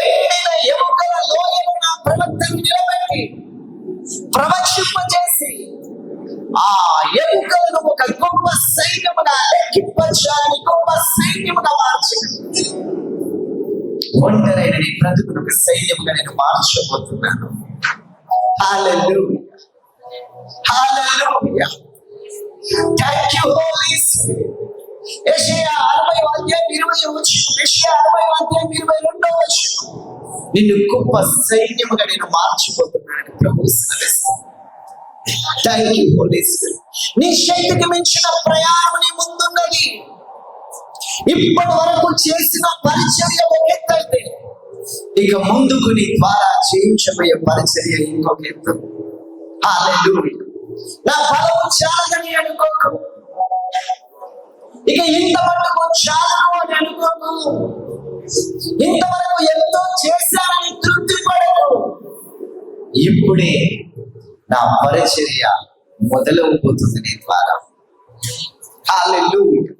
ఎండిన ఎముకల లోయను నా ప్రవక్తను నిలబెట్టి ప్రవచింపజేసి ఆ ఎముకలను ఒక గొప్ప సైన్యముగా లెక్కింపచాలని గొప్ప సైన్యముగా మార్చి ఒంటరైన నీ బ్రతుకును ఒక సైన్యముగా నేను మార్చబోతున్నాను Hallelujah. Hallelujah. Thank you, Holy Spirit. నిన్ను గొప్ప సైన్యముగా నేను మార్చిపోతున్నాను ప్రభు థ్యాంక్ యూ నీ శక్తికి మించిన ప్రయాణం నీ ముందున్నది. ఇప్పటి వరకు చేసిన పరిచర్య ఒక ఎత్తు ఇక ముందుకు నీ ద్వారా చేయించబోయే పరిచర్య ఇంకొక ఎత్తు. నా బలము చాలని అనుకోకు. ఇక ఇంత మటుకు చాలను అని అనుకోకు. ఇంతవరకు ఇప్పుడే నా పరిచర్య మొదలవబోతుంది నీ ద్వారా హల్లెలూయా